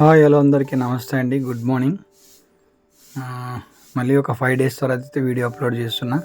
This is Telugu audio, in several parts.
హాయ్ హలో అందరికీ నమస్తే అండి. Good morning. మళ్ళీ ఒక ఫైవ్ డేస్ తర్వాత అయితే వీడియో అప్లోడ్ చేస్తున్నా.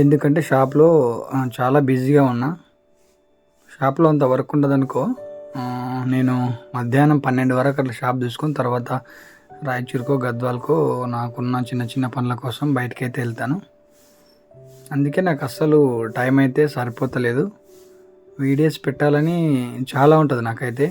ఎందుకంటే షాప్లో చాలా బిజీగా ఉన్నా. షాప్లో అంత వర్క్ ఉండదనుకో నేను మధ్యాహ్నం పన్నెండు వరకు అట్లా షాప్ చూసుకొని తర్వాత రాయచూరుకో గద్వాలకో నాకున్న చిన్న చిన్న పనుల కోసం బయటకైతే అయితే వెళ్తాను. అందుకే నాకు అస్సలు టైం అయితే సరిపోతలేదు. వీడియోస్ పెట్టాలని చాలా ఉంటుంది నాకైతే.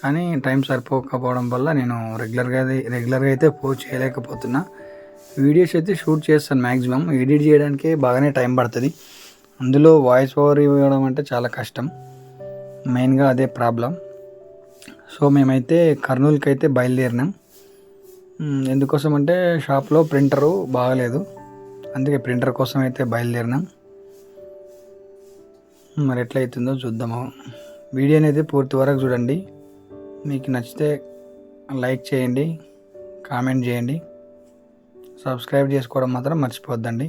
కానీ టైం సరిపోకపోవడం వల్ల నేను రెగ్యులర్గా రెగ్యులర్గా అయితే పోస్ట్ చేయలేకపోతున్నా. వీడియోస్ అయితే షూట్ చేస్తాను మ్యాక్సిమం ఎడిట్ చేయడానికే బాగానే టైం పడుతుంది. అందులో వాయిస్ ఓవర్ ఇవ్వడం అంటే చాలా కష్టం. మెయిన్గా అదే ప్రాబ్లం. సో మేమైతే కర్నూలుకి అయితే బయలుదేరినాం ఎందుకోసం అంటే షాప్లో ప్రింటరు బాగలేదు. అందుకే ప్రింటర్ కోసం అయితే బయలుదేరినాం. మరి ఎట్లా అవుతుందో చూద్దాము. వీడియోని అయితే పూర్తి వరకు చూడండి. మీకు నచ్చితే లైక్ చేయండి కామెంట్ చేయండి. సబ్స్క్రైబ్ చేసుకోవడం మాత్రం మర్చిపోద్దండి.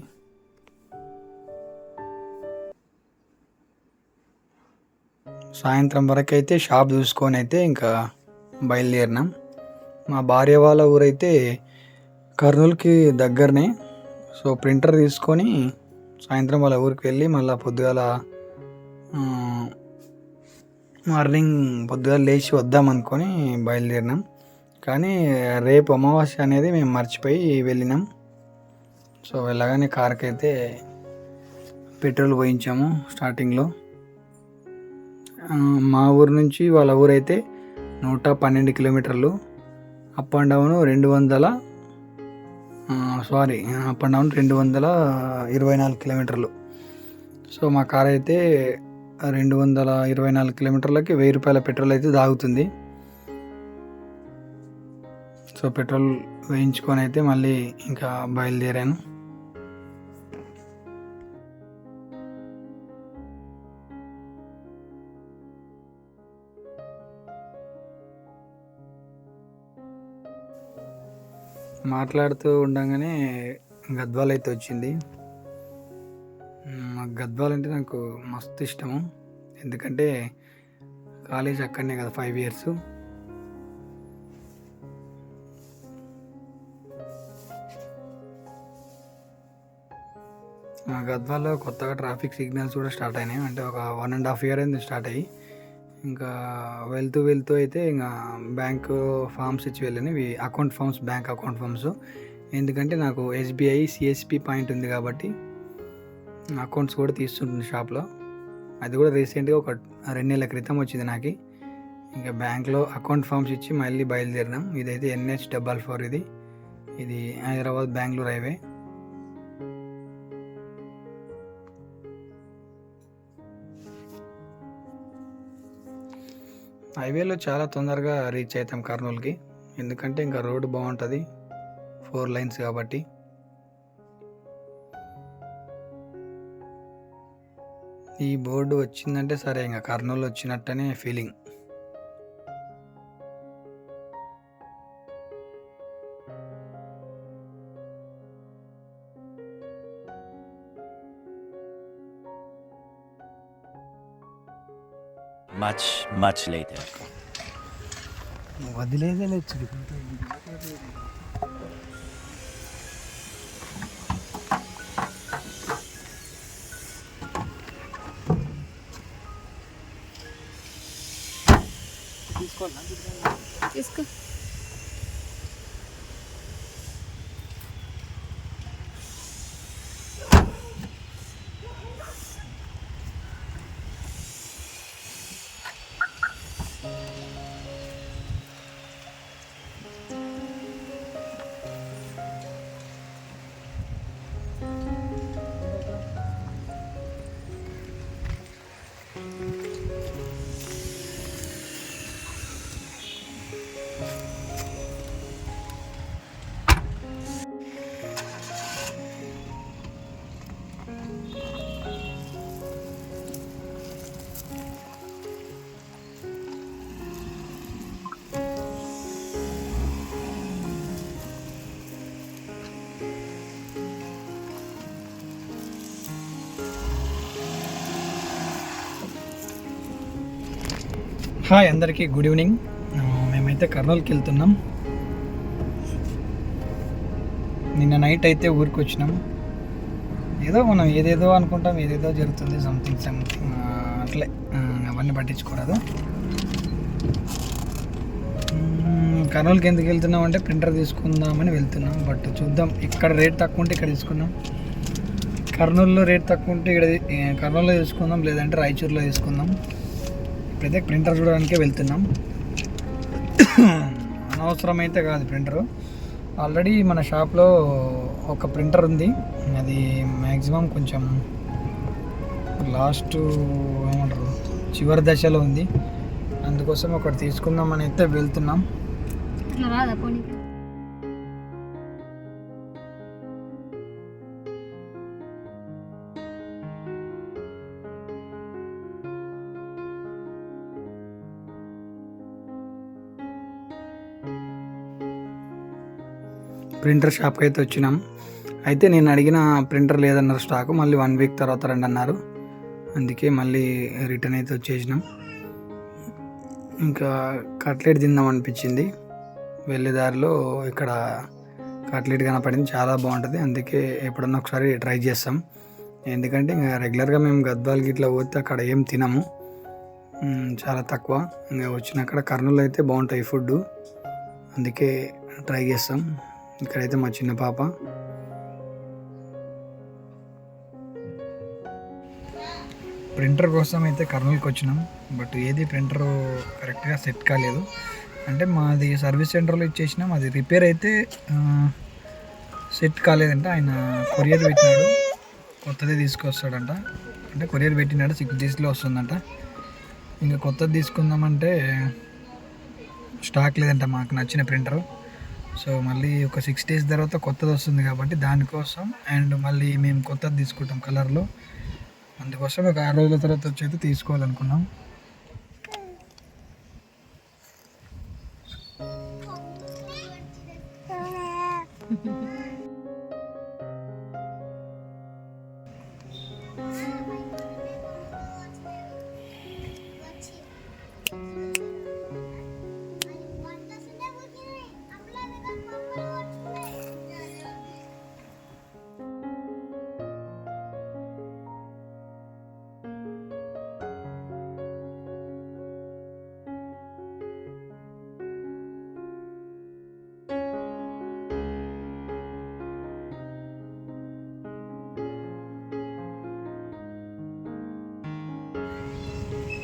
సాయంత్రం వరకు అయితే షాప్ చూసుకొని అయితే ఇంకా బయలుదేరినాం. మా భార్య వాళ్ళ ఊరైతే కర్నూలుకి దగ్గరనే. సో ప్రింటర్ తీసుకొని సాయంత్రం వాళ్ళ ఊరికి వెళ్ళి మళ్ళీ పొద్దుగాల మార్నింగ్ పొద్దుగాల లేచి వద్దాం అనుకొని బయలుదేరినాం. కానీ రేపు అమావాస్య అనేది మేము మర్చిపోయి వెళ్ళినాం. సో వెళ్ళగానే కార్కి అయితే పెట్రోల్ పోయించాము స్టార్టింగ్లో. మా ఊరు నుంచి వాళ్ళ ఊరైతే నూట పన్నెండు కిలోమీటర్లు అప్ అండ్ డౌన్ రెండు వందల సారీ అప్ అండ్ డౌన్ రెండు వందల ఇరవై నాలుగు కిలోమీటర్లు. సో మా కార్ అయితే రెండు వందల ఇరవై నాలుగు కిలోమీటర్లకి వెయ్యి రూపాయల పెట్రోల్ అయితే తాగుతుంది సో పెట్రోల్ వేయించుకొని అయితే మళ్ళీ ఇంకా బయలుదేరాను. మాట్లాడుతూ ఉండగానే గద్వాల్ అయితే వచ్చింది. గద్వాల్ అంటే నాకు మస్తు ఇష్టము. ఎందుకంటే కాలేజ్ అక్కడనే కదా ఫైవ్ ఇయర్స్. గద్వాల్లో కొత్తగా ట్రాఫిక్ సిగ్నల్స్ కూడా స్టార్ట్ అయినాయి. అంటే ఒక వన్ అండ్ హాఫ్ ఇయర్ అయింది స్టార్ట్ అయ్యి. ఇంకా వెళ్తూ వెళ్తూ అయితే ఇంకా బ్యాంక్ ఫామ్స్ ఇచ్చి వెళ్ళినవి account forms bank account forms. ఎందుకంటే నాకు ఎస్బీఐ సిఎస్పి పాయింట్ ఉంది కాబట్టి అకౌంట్స్ కూడా తీస్తుంటుంది షాప్లో. అది కూడా రీసెంట్గా ఒక రెండు నెలల క్రితం వచ్చింది నాకు. ఇంకా బ్యాంక్లో అకౌంట్ ఫామ్స్ ఇచ్చి మళ్ళీ బయలుదేరినాం. ఇదైతే ఎన్హెచ్ డబల్ ఫోర్ ఇది. ఇది హైదరాబాద్ బెంగళూరు హైవే. హైవేలో చాలా తొందరగా రీచ్ అవుతాం కర్నూలుకి. ఎందుకంటే ఇంకా రోడ్డు బాగుంటుంది. ఫోర్ లైన్స్ కాబట్టి. ఈ బోర్డు వచ్చిందంటే సరే ఇంకా కర్నూలు వచ్చినట్టనే ఫీలింగ్ Much, much later. వదిలేదే లేదు తీసుకో. హాయ్ అందరికీ గుడ్ ఈవినింగ్. మేమైతే కర్నూలుకి వెళ్తున్నాం. నిన్న నైట్ అయితే ఊరికి వచ్చినాం. ఏదో మనం ఏదేదో అనుకుంటాం ఏదేదో జరుగుతుంది సంథింగ్ సంథింగ్ అట్లే. అవన్నీ పట్టించుకోరాదు. కర్నూలుకి ఎందుకు వెళ్తున్నాం అంటే ప్రింటర్ తీసుకుందామని వెళ్తున్నాం. బట్ చూద్దాం ఇక్కడ రేట్ తక్కువ ఉంటే ఇక్కడ తీసుకున్నాం కర్నూలులో రేట్ తక్కువ ఉంటే ఇక్కడ కర్నూలులో తీసుకుందాం లేదంటే రాయచూరులో తీసుకుందాం. ఇప్పుడైతే ప్రింటర్ చూడడానికే వెళ్తున్నాం. అనవసరమైతే కాదు ప్రింటరు. ఆల్రెడీ మన షాప్లో ఒక ప్రింటర్ ఉంది. అది మ్యాక్సిమం కొంచెం లాస్ట్ ఏమంటారు చివరి దశలో ఉంది. అందుకోసం ఒకటి తీసుకుందామని అయితే వెళ్తున్నాం. ప్రింటర్ షాప్కి అయితే వచ్చినాం. అయితే నేను అడిగిన ప్రింటర్ లేదన్నారు స్టాక్ మళ్ళీ వన్ వీక్ తర్వాత రండి అన్నారు అందుకే మళ్ళీ రిటర్న్ అయితే వచ్చేసినాం. ఇంకా కట్లెట్ తిందాం అనిపించింది. వెళ్ళే దారిలో ఇక్కడ కట్లెట్ కనపడింది చాలా బాగుంటుంది. అందుకే ఎప్పుడన్నా ఒకసారి ట్రై చేస్తాం. ఎందుకంటే ఇంకా రెగ్యులర్గా మేము గద్వాల్ గిట్లా పోతే అక్కడ ఏం తినము. చాలా తక్కువ. ఇంకా వచ్చిన అక్కడ కర్నూలు అయితే బాగుంటాయి ఫుడ్ అందుకే ట్రై చేస్తాం. ఇక్కడైతే మా చిన్న పాప. ప్రింటర్ కోసం అయితే కర్నూలుకి వచ్చినాం. బట్ ఏది ప్రింటర్ కరెక్ట్గా సెట్ కాలేదు. అంటే మాది సర్వీస్ సెంటర్లో ఇచ్చేసినాం. అది రిపేర్ అయితే సెట్ కాలేదంట. ఆయన కొరియర్ పెట్టినాడు. కొత్తది తీసుకొస్తాడంట. అంటే కొరియర్ పెట్టినాడు. సిక్స్ డేస్లో వస్తుందంట. ఇంకా కొత్తది తీసుకుందామంటే స్టాక్ లేదంట మాకు. నచ్చిన ప్రింటర్. సో మళ్ళీ ఒక సిక్స్ డేస్ తర్వాత కొత్తది వస్తుంది కాబట్టి దానికోసం అండ్ మళ్ళీ మేము కొత్తది తీసుకుంటాం కలర్లో. అందుకోసం ఒక ఆరు రోజుల తర్వాత వచ్చి Thank తీసుకోవాలనుకున్నాం.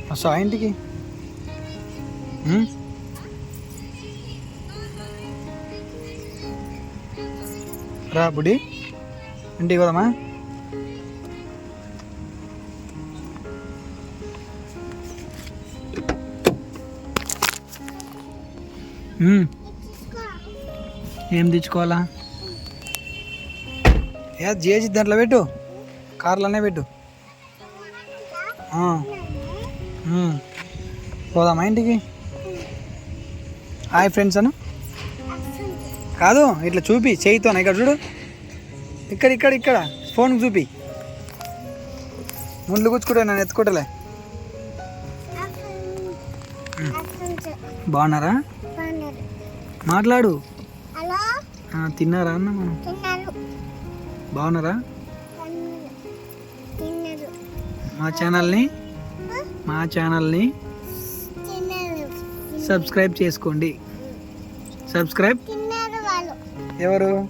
వస్తా ఇంటికి? రా బుడి ఇంటికి పోదామా? ఏం తెచ్చుకోవాలా? ఏ చేసి దాంట్లో పెట్టు. కార్లోనే పెట్టు. పోదామా ఇంటికి? హాయ్ ఫ్రెండ్స్ అను. కాదు ఇట్లా చూపి చేయితో ఇక్కడ చూడు. ఇక్కడ ఇక్కడ ఇక్కడ. ఫోన్ చూపి. ముండ్లు కూర్చుకుంటా నన్ను ఎత్తుకుంటలే. బాగున్నారా? మాట్లాడు. తిన్నారా అన్న మనం? బాగున్నారా? మా ఛానల్ని మా ఛానల్ని సబ్స్క్రైబ్ చేసుకోండి. సబ్స్క్రైబ్? ఎవరు?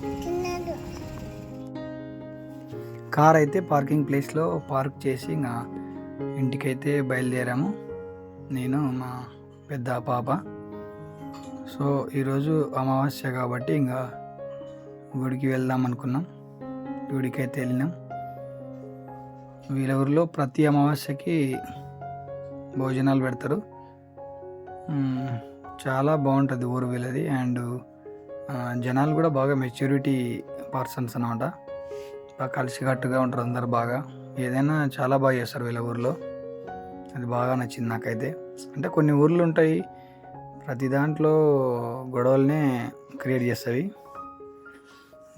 కార్ అయితే పార్కింగ్ ప్లేస్లో పార్క్ చేసి ఇంకా ఇంటికైతే బయలుదేరాము. నేను మా పెద్ద పాప. సో ఈరోజు అమావాస్య కాబట్టి ఇంకా గుడికి వెళ్దాం అనుకున్నాం. గుడికి అయితే వెళ్ళినాం. వీళ్ళ ఊరిలో ప్రతి అమావాస్యకి భోజనాలు పెడతారు. చాలా బాగుంటుంది ఊరు వీళ్ళది అండ్ జనాలు కూడా బాగా మెచ్యూరిటీ పర్సన్స్ అనమాట బాగా కలిసికట్టుగా ఉంటారు అందరు బాగా. ఏదైనా చాలా బాగా చేస్తారు వీళ్ళ ఊర్లో. అది బాగా నచ్చింది నాకైతే. అంటే కొన్ని ఊర్లు ఉంటాయి ప్రతి దాంట్లో గొడవలనే క్రియేట్ చేస్తాయి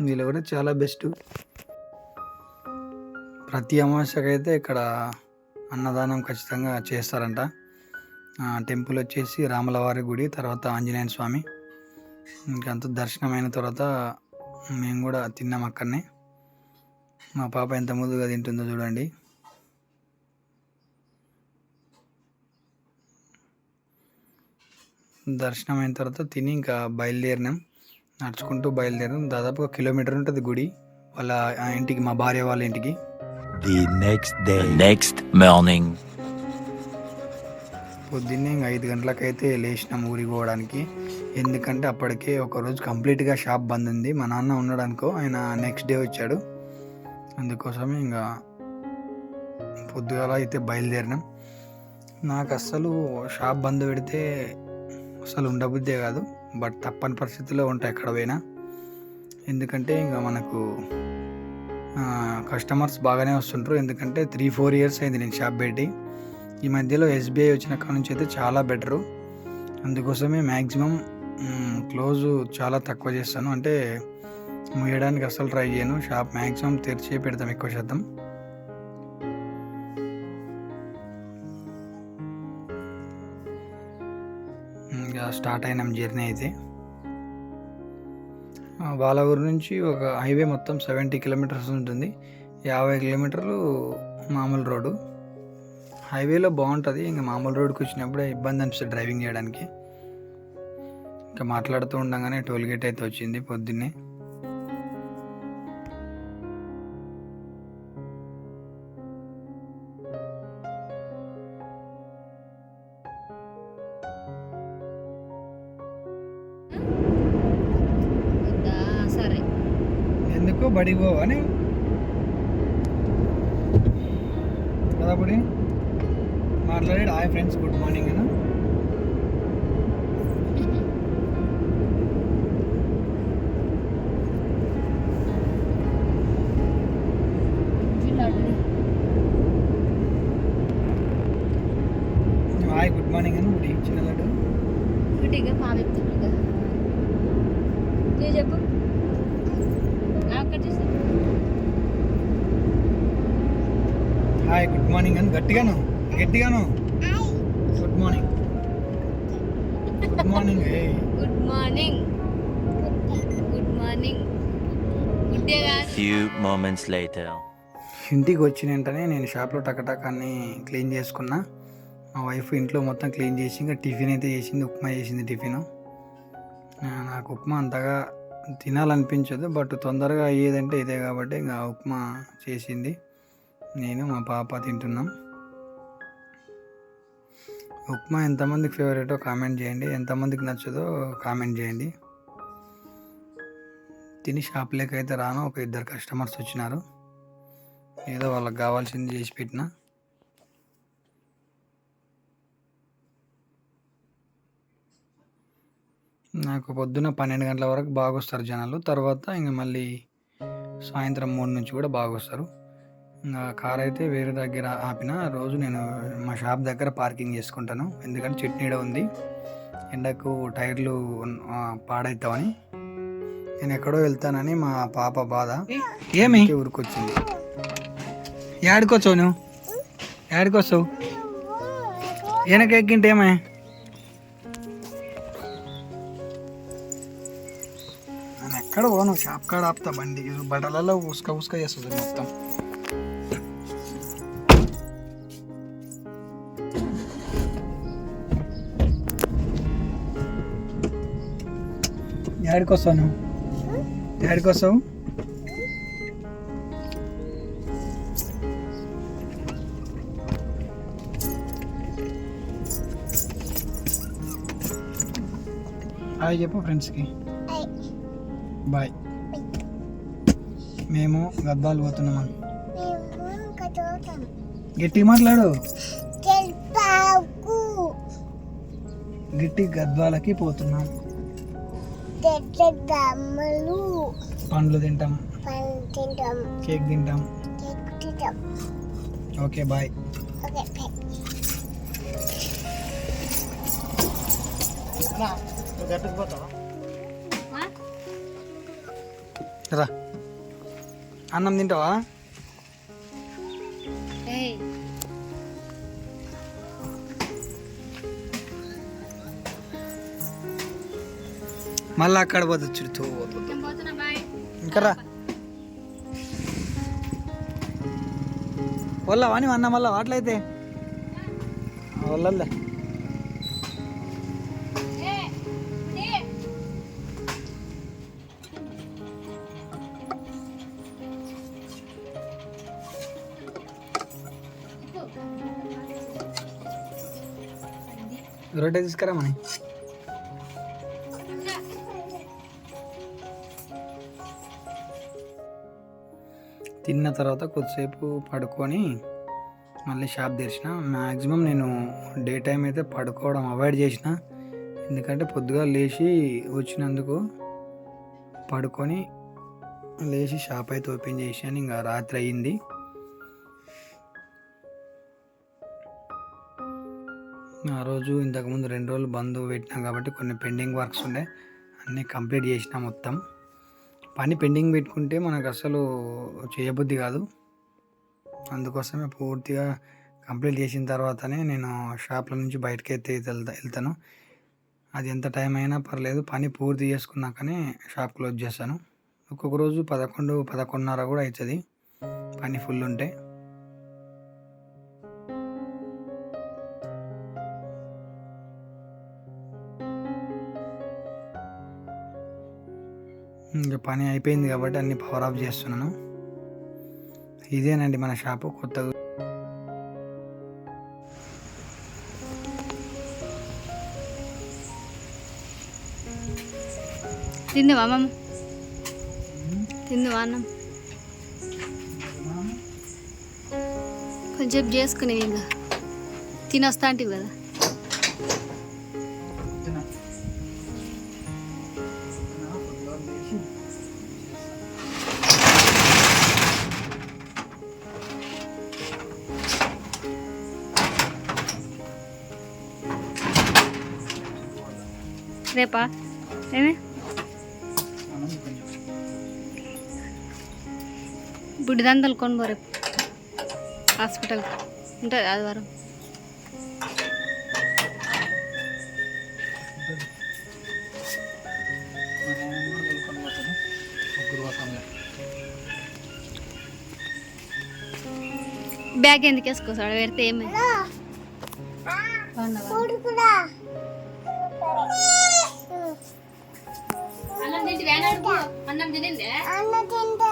వీళ్ళు కూడా చాలా బెస్ట్. ప్రతి అమావాస్యకైతే ఇక్కడ అన్నదానం ఖచ్చితంగా చేస్తారంట. టెంపుల్ వచ్చేసి రాములవారి గుడి తర్వాత ఆంజనేయ స్వామి. ఇంకా అంత దర్శనం అయిన తర్వాత మేము కూడా తిన్నాం అక్కడనే. మా పాప ఎంత ముందుగా తింటుందో చూడండి. దర్శనం అయిన తర్వాత తిని ఇంకా బయలుదేరినాం. నడుచుకుంటూ బయలుదేరాం దాదాపు ఒక కిలోమీటర్ ఉంటుంది గుడి. వాళ్ళ ఆ ఇంటికి మా భార్య వాళ్ళ ఇంటికి. Day. The next morning. పొద్దున్నే ఇంకా ఐదు గంటలకైతే లేచినాం ఊరికి పోవడానికి. ఎందుకంటే అప్పటికే ఒక రోజు కంప్లీట్గా షాప్ బంద్ ఉంది. మా నాన్న ఉన్నాడు అనుకో ఆయన నెక్స్ట్ డే వచ్చాడు. అందుకోసమే ఇంకా పొద్దుగాల అయితే బయలుదేరినాం. నాకు అస్సలు షాప్ బంద్ పెడితే అసలు ఉండబుద్దే కాదు. బట్ తప్పని పరిస్థితుల్లో ఉంటాయి ఎక్కడ పోయినా. ఎందుకంటే ఇంకా మనకు కస్టమర్స్ బాగానే వస్తుంటారు ఎందుకంటే త్రీ ఫోర్ ఇయర్స్ అయింది నేను షాప్ పెట్టి. ఈ మధ్యలో ఎస్బీఐ వచ్చిన కాడ నుంచి అయితే చాలా బెటరు అందుకోసమే మ్యాక్సిమం క్లోజ్ చాలా తక్కువ చేస్తాను. అంటే మూయడానికి అస్సలు ట్రై చేయను. షాప్ మ్యాక్సిమం తెరిచి పెడతాం ఎక్కువ శాతం. ఇంకా స్టార్ట్ అయినాం జర్నీ అయితే. బాలాగూరు వాళ్ళ ఊరు నుంచి ఒక హైవే మొత్తం సెవెంటీ కిలోమీటర్స్ ఉంటుంది. యాభై కిలోమీటర్లు మామూలు రోడ్డు హైవేలో బాగుంటుంది. ఇంకా మామూలు రోడ్కి వచ్చినప్పుడే ఇబ్బంది అనిపిస్తుంది డ్రైవింగ్ చేయడానికి. ఇంకా మాట్లాడుతూ ఉండగానే టోల్ గేట్ అయితే వచ్చింది పొద్దున్నే. ఎందుకు బడికి పోవని కదా మాట్లాడాడు. హాయ్ ఫ్రెండ్స్ గుడ్ మార్నింగ్ అన్న. హాయ్ గుడ్ మార్నింగ్ అని బుడి చిన్న లడ్డు ఒకటిగా పాప చెప్తున్నా నువ్వు చెప్పు. హాయ్ గుడ్ మార్నింగ్ అని గట్టిగాను? గుడ్ మార్నింగ్ గుడ్ మార్నింగ్ ఏ good morning good morning good day later. ఇంటికి వచ్చిన వెంటనే నేను షాప్లో టకటకాన్ని క్లీన్ చేసుకున్నా. మా వైఫ్ ఇంట్లో మొత్తం క్లీన్ చేసి ఇంకా టిఫిన్ అయితే చేసింది ఉప్మా చేసింది టిఫిన్. నాకు ఉప్మా అంతగా తినాలనిపించదు బట్ తొందరగా అయ్యేదంటే ఇదే కాబట్టి ఇంకా ఉప్మా చేసింది. నేను మా పాప తింటున్నాం. ఉప్మా ఎంతమందికి ఫేవరెటో కామెంట్ చేయండి. ఎంతమందికి నచ్చదో కామెంట్ చేయండి. తిని షాప్లోకి అయితే రాను. ఒక ఇద్దరు కస్టమర్స్ వచ్చినారు. ఏదో వాళ్ళకి కావాల్సింది చేసి పెట్టిన. నాకు పొద్దున పన్నెండు గంటల వరకు బాగా వస్తారు జనాలు. తర్వాత ఇంక మళ్ళీ సాయంత్రం మూడు నుంచి కూడా బాగా వస్తారు ఇంకా కార్ అయితే వేరే దగ్గర ఆపిన రోజు నేను మా షాప్ దగ్గర పార్కింగ్ చేసుకుంటాను. ఎందుకంటే చట్నీడ ఉంది. ఎండకు టైర్లు ఆ, పాడవుతామని నేను ఎక్కడో వెళ్తానని మా పాప బాధ. ఏమి? ఊరికొచ్చింది. ఏడుకొచ్చావు నువ్వు? ఏడుకొస్తావు వెనక ఎక్కింటే ఏమే నేను ఎక్కడ పోను. షాప్ కాడ ఆపుతా బండి. బట్టలలో ఉసుక ఉసుక చేస్తుంది మొత్తం. ఏడుకొస్తావు నువ్వు ఏడుకొస్తావు హాయ్ చెప్పు ఫ్రెండ్స్కి బాయ్ మేము గద్దాలు పోతున్నాం గట్టి మాట్లాడు గట్టి గద్వాలకి పోతున్నాం దమ్మలు పండ్లు తింటాం. పంటింటాం కేక్ తింటాం. చెక్కుతాం ఓకే బాయ్. ఓకే ఆ? రా. అన్నం తింటావా? మళ్ళీ అక్కడ బాయ్. ఇంకా రా. వల్ల వాణి అన్న మళ్ళా వాట్లయితే? వల్లలే రొట్టె తీసుకురా మని తిన్న తర్వాత కొద్దిసేపు పడుకొని మళ్ళీ షాప్ తెరిచిన. మ్యాక్సిమం నేను డే టైం అయితే పడుకోవడం అవాయిడ్ చేసిన. ఎందుకంటే పొద్దుగా లేచి వచ్చినందుకు పడుకొని లేచి షాప్ అయితే ఓపెన్ చేసాను ఇంకా రాత్రి అయ్యింది ఆ రోజు ఇంతకుముందు రెండు రోజులు బంద్ పెట్టినాం కాబట్టి కొన్ని పెండింగ్ వర్క్స్ ఉండే. అన్నీ కంప్లీట్ చేసిన మొత్తం. పని పెండింగ్ పెట్టుకుంటే మనకు అసలు చేయబుద్ధి కాదు. అందుకోసమే పూర్తిగా కంప్లీట్ చేసిన తర్వాతనే నేను షాప్ల నుంచి బయటకి అయితే వెళ్తా వెళ్తాను. అది ఎంత టైం అయినా పర్లేదు పని పూర్తి చేసుకున్నాకనే షాప్ క్లోజ్ చేస్తాను. ఒక్కొక్క రోజు పదకొండు పదకొండున్నర కూడా అవుతుంది పని ఫుల్ ఉంటే. ఇంకా పని అయిపోయింది కాబట్టి అన్ని పవర్ ఆఫ్ చేస్తున్నాను. ఇదేనండి మన షాపు కొత్తగా. తిందివా అమ్మమ్మ? తిందివా అన్నం? కొంచెం చేసుకునేవి ఇంకా తినొస్తా అంటివి కదా. రేపా? ఏమే? బుడ్డిదంతలు కొనుగో రేపు. హాస్పిటల్కి ఉంటుంది ఆదివారం. బ్యాగ్ ఎందుకు వేసుకోసాడు పెడితే ఏమి అన్నం తినిందే? అన్నం తింటే